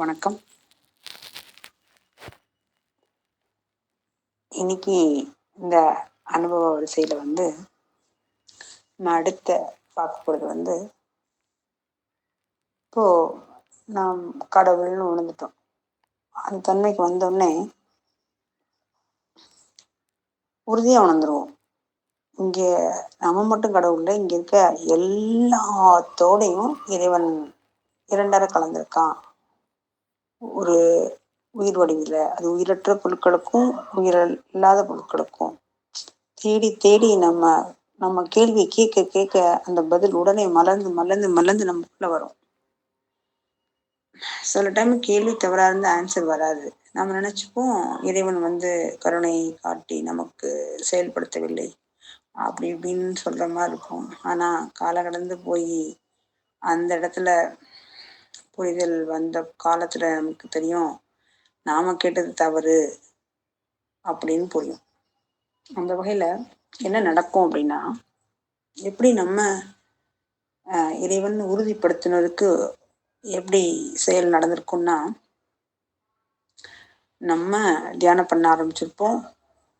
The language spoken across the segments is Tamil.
வணக்கம். இன்னைக்கு இந்த அனுபவ வரிசையில் வந்து நான் அடுத்த பார்க்க போகிறது வந்து இப்போ நாம் கடவுள்னு உணர்ந்துட்டோம். அந்த தன்மைக்கு வந்தோடனே உறுதியாக உணர்ந்துருவோம். இங்கே நம்ம மட்டும் கடவுள் இல்லை இங்கே இருக்க எல்லாத்தோடையும் இறைவன் இரண்டரை கலந்துருக்கான். ஒரு உயிர் வடிவில் அது உயிரற்ற பொருட்களுக்கும் உயிர் இல்லாத பொருட்களுக்கும். தேடி தேடி நம்ம நம்ம கேள்வி கேட்க கேட்க அந்த பதில் உடனே மலர்ந்து மலர்ந்து மலர்ந்து நமக்குள்ள வரும். சில டைம் கேள்வி தவறா இருந்து ஆன்சர் வராது. நம்ம நினைச்சுப்போம் இறைவன் வந்து கருணை காட்டி நமக்கு செயல்படுத்தவில்லை. அப்படி இப்படின்னு சொல்ற மாதிரி இருக்கும். ஆனா கால கடந்து போய் அந்த இடத்துல புரிதல் வந்த காலத்துல நமக்கு தெரியும். நாம கேட்டது தவறு அப்படின்னு புரியும். அந்த வகையில என்ன நடக்கும் அப்படின்னா எப்படி நம்ம இறைவன் உறுதிப்படுத்தினதுக்கு எப்படி செயல் நடந்திருக்கும்னா நம்ம தியானம் பண்ண ஆரம்பிச்சிருப்போம்.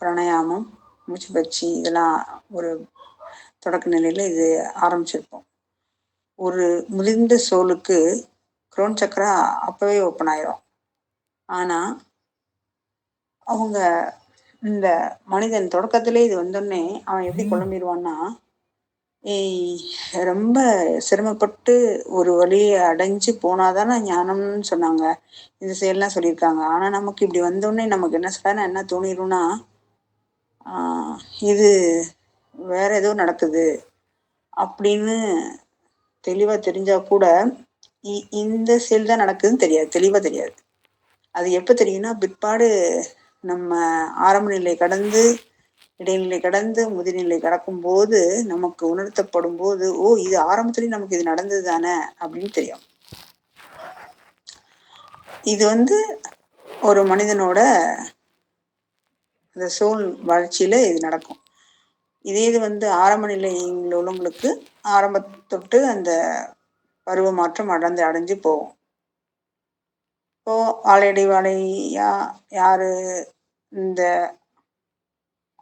பிராணாயாமம் மூச்சு பயிற்சி இதெல்லாம் ஒரு தொடக்க நிலையில இது ஆரம்பிச்சிருப்போம். ஒரு முதிர்ந்த சோலுக்கு குரோன் சக்கரா அப்பவே ஓப்பன் ஆயிரும். ஆனா அவங்க இந்த மனிதன் தொடக்கத்திலே இது வந்தோடனே அவன் எப்படி குழம்பிடுவான்னா ரொம்ப சிரமப்பட்டு ஒரு வழியை அடைஞ்சு போனாதானே ஞானம்னு சொன்னாங்க. இந்த செயல்லாம் சொல்லியிருக்காங்க. ஆனா நமக்கு இப்படி வந்தோடனே நமக்கு என்ன சடனா என்ன தோணிடும்னா இது வேற ஏதோ நடக்குது அப்படின்னு தெளிவா தெரிஞ்சா கூட இந்த செல் தான் நடக்குதுன்னு தெரியாது தெளிவா தெரியாது. அது எப்போ தெரியும்னா பிற்பாடு நம்ம ஆரம்ப நிலை கடந்து இடைநிலை கடந்து முதுநிலை கடக்கும் போது நமக்கு உணர்த்தப்படும் போது ஓ இது ஆரம்பத்துலயும் நமக்கு இது நடந்தது தானே அப்படின்னு தெரியும். இது வந்து ஒரு மனிதனோட அந்த சோல் வளர்ச்சியில இது நடக்கும். இதே இது வந்து ஆரம்ப நிலையில் உள்ளவங்களுக்கு ஆரம்ப தொட்டு அந்த பருவ மாற்றம் அடைந்து அடைஞ்சு போகும். இப்போ வாழையடி வாழையா யாரு இந்த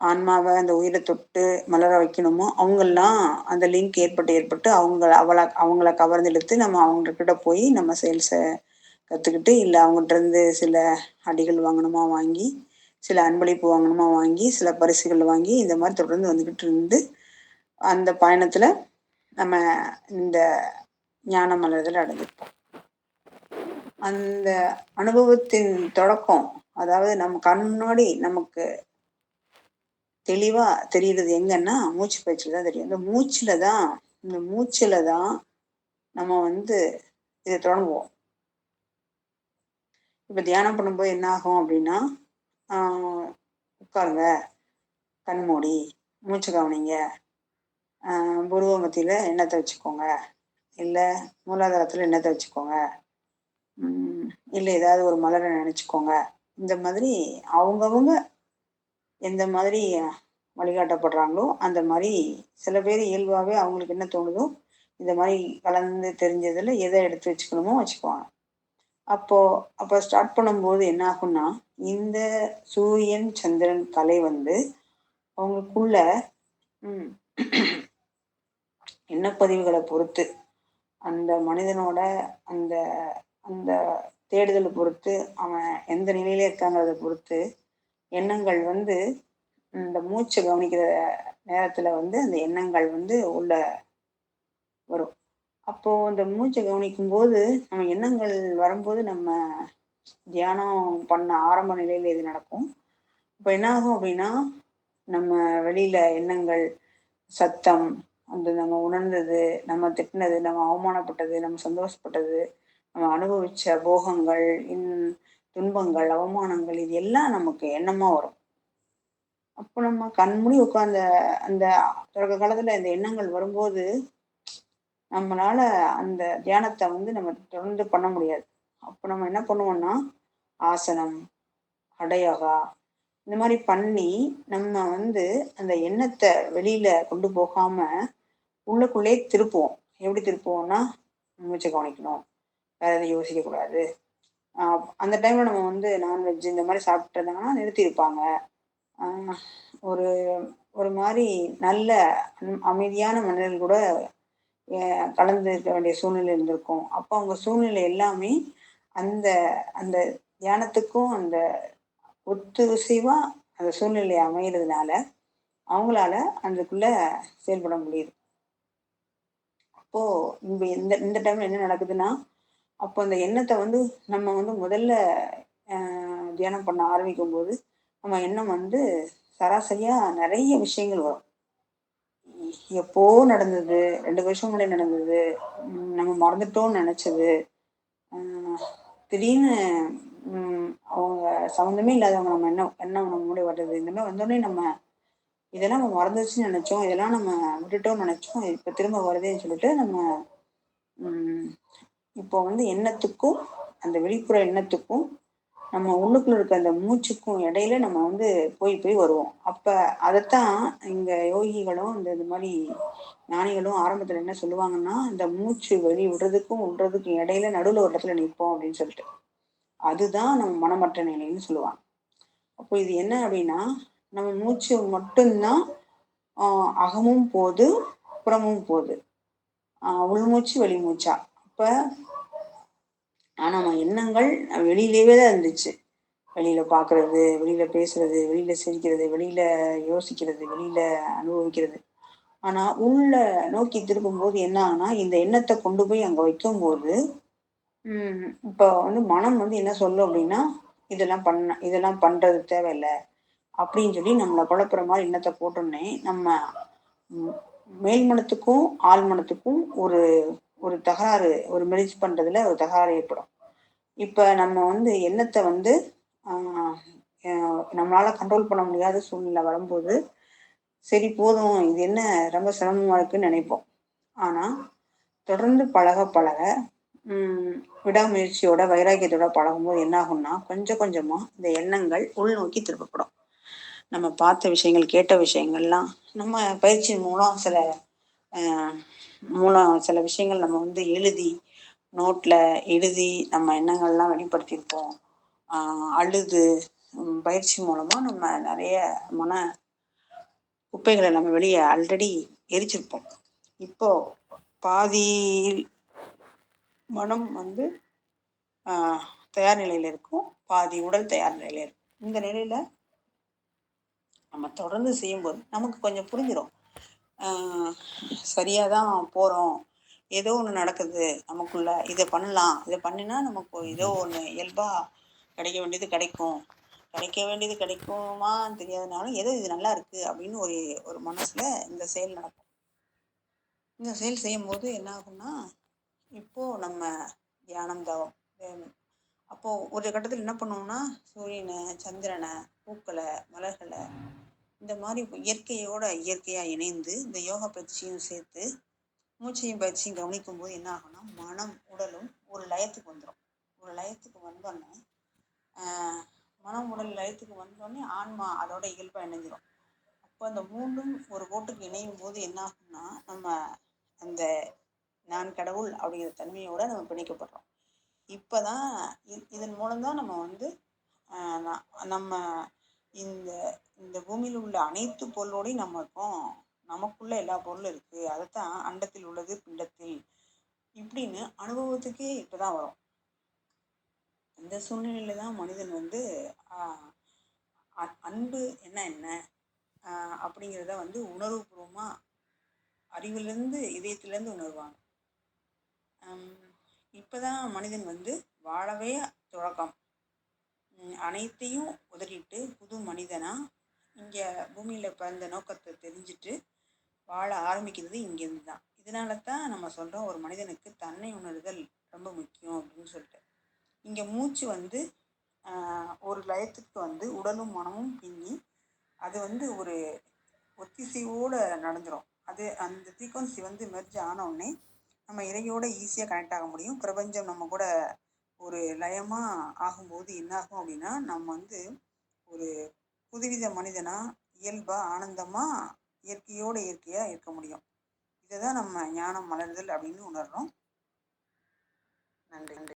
ஆன்மாவை அந்த உயிரை தொட்டு மலர வைக்கணுமோ அவங்கெல்லாம் அந்த லிங்க் ஏற்பட்டு ஏற்பட்டு அவங்க அவளை அவங்கள கவர்ந்து இழுத்து நம்ம அவங்கக்கிட்ட போய் நம்ம சேல்ஸை கற்றுக்கிட்டு இல்லை அவங்ககிட்ட இருந்து சில அடிகள் வாங்கணுமா வாங்கி சில அன்பளிப்பு வாங்கணுமா வாங்கி சில பரிசுகள் வாங்கி இந்த மாதிரி தொடர்ந்து வந்துக்கிட்டு இருந்து அந்த பயணத்தில் நம்ம இந்த ஞான மலர்தல் அடைஞ்சிருப்போம் அந்த அனுபவத்தின் தொடக்கம் அதாவது நம்ம கண் முன்னாடி நமக்கு தெளிவா தெரியுறது எங்கன்னா மூச்சு பயிற்சியில தான் தெரியும். இந்த மூச்சுல தான் இந்த மூச்சுல தான் நம்ம வந்து இதை தொடங்குவோம். இப்ப தியானம் பண்ணும்போது என்ன ஆகும் அப்படின்னா உட்காருங்க கண்மூடி மூச்சு கவனிங்க புருவ மத்தியில் எண்ணத்தை வச்சுக்கோங்க. இல்லை மூலாதாரத்தில் என்னத்தை வச்சுக்கோங்க? இல்லை ஏதாவது ஒரு மலரை நினச்சிக்கோங்க. இந்த மாதிரி அவங்கவுங்க எந்த மாதிரி வழிகாட்டப்படுறாங்களோ அந்த மாதிரி சில பேர் இயல்பாகவே அவங்களுக்கு என்ன தோணுதோ இந்த மாதிரி கலந்து தெரிஞ்சதில் எதை எடுத்து வச்சுக்கணுமோ வச்சுக்குவாங்க. அப்போது அப்போ ஸ்டார்ட் பண்ணும்போது என்ன ஆகும்னா இந்த சூரியன் சந்திரன் கலை வந்து அவங்களுக்குள்ள எண்ணப்பதிவுகளை பொறுத்து அந்த மனிதனோட அந்த அந்த தேடுதலை பொறுத்து அவன் எந்த நிலையில இருக்காங்கிறத பொறுத்து எண்ணங்கள் வந்து இந்த மூச்சை கவனிக்கிற நேரத்துல வந்து அந்த எண்ணங்கள் வந்து உள்ள வரும். அப்போ அந்த மூச்சை கவனிக்கும் போது நம்ம எண்ணங்கள் வரும்போது நம்ம தியானம் பண்ண ஆரம்ப நிலையில இது நடக்கும். இப்போ என்ன ஆகும் அப்படின்னா நம்ம வெளியில எண்ணங்கள் சத்தம் அந்த நம்ம உணர்ந்தது நம்ம திட்டினது நம்ம அவமானப்பட்டது நம்ம சந்தோஷப்பட்டது நம்ம அனுபவிச்ச போகங்கள் இன் துன்பங்கள் அவமானங்கள் இது எல்லாம் நமக்கு எண்ணமா வரும். அப்போ நம்ம கண்மூடி உட்கார்ந்த அந்த தொடக்க காலத்துல இந்த எண்ணங்கள் வரும்போது நம்மளால அந்த தியானத்தை வந்து நம்ம தொடர்ந்து பண்ண முடியாது. அப்போ நம்ம என்ன பண்ணுவோம்னா ஆசனம் அடையகா இந்த மாதிரி பண்ணி நம்ம வந்து அந்த எண்ணத்தை வெளியில கொண்டு போகாம உள்ளக்குள்ளே திருப்புவோம். எப்படி திருப்புவோம்னா மூச்சை கவனிக்கணும். வேற எதுவும் யோசிக்க கூடாது. அந்த டைமில் நம்ம வந்து நான்வெஜ் இந்த மாதிரி சாப்பிட்டு இருந்தாங்கன்னா நிறுத்தியிருப்பாங்க ஒரு ஒரு மாதிரி நல்ல அமைதியான மனிதர்கள் கூட கலந்து இருக்க வேண்டிய சூழ்நிலை இருந்திருக்கும். அப்போ அவங்க சூழ்நிலை எல்லாமே அந்த அந்த தியானத்துக்கும் அந்த ஒத்துசைவாக அந்த சூழ்நிலை அமைகிறதுனால அவங்களால அதுக்குள்ளே செயல்பட முடியுது. அப்போது இந்த இந்த இந்த டைமில் என்ன நடக்குதுன்னா அப்போ அந்த எண்ணத்தை வந்து நம்ம வந்து முதல்ல தியானம் பண்ண ஆரம்பிக்கும் போது நம்ம எண்ணம் வந்து சராசரியாக நிறைய விஷயங்கள் வரும். எப்போ நடந்தது ரெண்டு வருஷம் முன்னாடி நடந்தது நம்ம மறந்துட்டோம்னு நினச்சது திடீர்னு அவங்க சம்மந்தமே இல்லாதவங்க நம்ம என்ன என்ன நம்ம மூடி வர்றது இந்த மாதிரி வந்தோடனே நம்ம இதெல்லாம் நம்ம மறந்துச்சுன்னு நினச்சோம். இதெல்லாம் நம்ம விட்டுட்டோம்னு நினச்சோம். இப்போ திரும்ப வருதேன்னு சொல்லிட்டு நம்ம இப்போ வந்து எண்ணத்துக்கும் அந்த வெளிப்புற எண்ணத்துக்கும் நம்ம உள்ளுக்குள்ள இருக்க அந்த மூச்சுக்கும் இடையில நம்ம வந்து போய் போய் வருவோம். அப்போ அதைத்தான் இங்க யோகிகளும் இந்த இது மாதிரி ஞானிகளும் ஆரம்பத்தில் என்ன சொல்லுவாங்கன்னா இந்த மூச்சு வெளி விடுறதுக்கும் விடுறதுக்கும் இடையில நடுவில் ஒரு இடத்துல நிற்போம் அப்படின்னு சொல்லிட்டு. அதுதான் நம்ம மனமற்ற நிலைன்னு சொல்லுவாங்க. அப்போ இது என்ன அப்படின்னா நம்ம மூச்சு மட்டும்தான் அகமும் போது புறமும் போது. உள்மூச்சு வெளிமூச்சா? அப்போ ஆனால் நம்ம எண்ணங்கள் வெளியிலேயே தான் இருந்துச்சு. வெளியில் பார்க்குறது வெளியில் பேசுறது வெளியில் சிரிக்கிறது வெளியில் யோசிக்கிறது வெளியில் அனுபவிக்கிறது. ஆனால் உள்ள நோக்கி திரும்பும்போது என்ன ஆகுனா இந்த எண்ணத்தை கொண்டு போய் அங்கே இப்போ வந்து மனம் வந்து என்ன சொல்லும் அப்படின்னா இதெல்லாம் பண்ண இதெல்லாம் பண்ணுறது தேவையில்லை அப்படின்னு சொல்லி நம்மளை குழப்புற மாதிரி எண்ணத்தை போட்டோன்னே நம்ம மேல் மனத்துக்கும் ஆள் மனத்துக்கும் ஒரு ஒரு தகராறு ஒரு மெரிஜ் பண்றதுல ஒரு தகராறு ஏற்படும். இப்போ நம்ம வந்து எண்ணத்தை வந்து நம்மளால் கண்ட்ரோல் பண்ண முடியாத சூழ்நிலை வரும்போது சரி போதும் இது என்ன ரொம்ப சிரமமாக இருக்குன்னு நினைப்போம். ஆனால் தொடர்ந்து பழக பழக விடாமுயற்சியோட வைராக்கியத்தோட பழகும்போது என்ன ஆகும்னா கொஞ்சம் கொஞ்சமாக இந்த எண்ணங்கள் உள்நோக்கி திருப்பப்படும் நம்ம பார்த்த விஷயங்கள் கேட்ட விஷயங்கள்லாம் நம்ம பயிற்சி மூலம் சில மூலம் சில விஷயங்கள் நம்ம வந்து எழுதி நோட்டில் எழுதி நம்ம எண்ணங்கள்லாம் வெளிப்படுத்தியிருப்போம். அழுது பயிற்சி மூலமாக நம்ம நிறைய மன குப்பைகளை நம்ம வெளியே ஆல்ரெடி எரிச்சிருப்போம். இப்போ பாதி மனம் வந்து தயார் நிலையில் இருக்கும். பாதி உடல் தயார் நிலையில் இருக்கும். இந்த நிலையில் நம்ம தொடர்ந்து செய்யும்போது நமக்கு கொஞ்சம் புரிஞ்சிடும் சரியாக தான் போகிறோம் ஏதோ ஒன்று நடக்குது நமக்குள்ள. இதை பண்ணலாம். இதை பண்ணினா நமக்கு ஏதோ ஒன்று இயல்பாக கிடைக்க வேண்டியது கிடைக்கும். கிடைக்க வேண்டியது கிடைக்குமா தெரியாதனாலும் ஏதோ இது நல்லா இருக்கு? அப்படின்னு ஒரு ஒரு மனசில் இந்த செயல் நடக்கும். இந்த செயல் செய்யும்போது என்ன ஆகும்னா இப்போது நம்ம தியானம் தவம். அப்போது ஒரு கட்டத்தில் என்ன பண்ணுவோம்னா சூரியனை சந்திரனை பூக்களை மலர்களை இந்த மாதிரி இயற்கையோட இயற்கையாக இணைந்து இந்த யோகா பயிற்சியும் சேர்த்து மூச்சையும் பயிற்சியும் கவனிக்கும் போது என்ன ஆகும்னா மனம் உடலும் ஒரு லயத்துக்கு வந்துடும் ஒரு லயத்துக்கு வந்தோடனே மனம் உடல் லயத்துக்கு வந்தோடனே ஆன்மா அதோட இயல்பாக இணைஞ்சிடும் அப்போ அந்த மூன்றும் ஒரு கோட்டுக்கு இணையும் போது என்ன ஆகும்னா நம்ம அந்த நான் கடவுள் அப்படிங்கிற தன்மையோட நம்ம பிணைக்கப்படுறோம். இப்போ தான் இதன் மூலம்தான் நம்ம வந்து நம்ம இந்த இந்த பூமியில் உள்ள அனைத்து பொருளோடையும் நம்ம இருக்கோம். நமக்குள்ள எல்லா பொருளும் இருக்கு. அதைத்தான் அண்டத்தில் உள்ளது பிண்டத்தில். இப்படின்னு அனுபவத்துக்கே இப்போதான் வரும். இந்த சூழ்நிலையில தான் மனிதன் வந்து அன்பு என்ன என்ன? அப்படிங்கிறத வந்து உணர்வுபூர்வமாக அறிவிலிருந்து இதயத்துலேருந்து உணர்வாங்க இப்போ தான் மனிதன் வந்து வாழவே தொடக்கம் அனைத்தையும் உதறிட்டு புது மனிதனாக இங்கே பூமியில் பிறந்த நோக்கத்தை தெரிஞ்சுட்டு வாழ ஆரம்பிக்கிறது இங்கேருந்து தான் இதனால தான் நம்ம சொல்கிறோம் ஒரு மனிதனுக்கு தன்னை உணர்தல் ரொம்ப முக்கியம் அப்படின்னு சொல்லிட்டு. இங்கே மூச்சு வந்து ஒரு லயத்துக்கு வந்து உடலும் மனமும் பின்னி அது வந்து ஒரு ஒத்திசைவோடு நடந்துடும் அது அந்த ஃப்ரீக்வன்சி வந்து மெர்ஜ் ஆனவுடனே நம்ம இறையோட ஈஸியாக கனெக்ட் ஆக முடியும். பிரபஞ்சம் நம்ம கூட ஒரு லயமாக ஆகும்போது என்னாகும் அப்படின்னா நம்ம வந்து ஒரு புதுவித மனிதனாக இயல்பாக ஆனந்தமாக இயற்கையோட இயற்கையாக இருக்க முடியும். இதை தான் நம்ம ஞானம் மலர்தல் அப்படின்னு உணர்றோம். நன்றி நன்றி.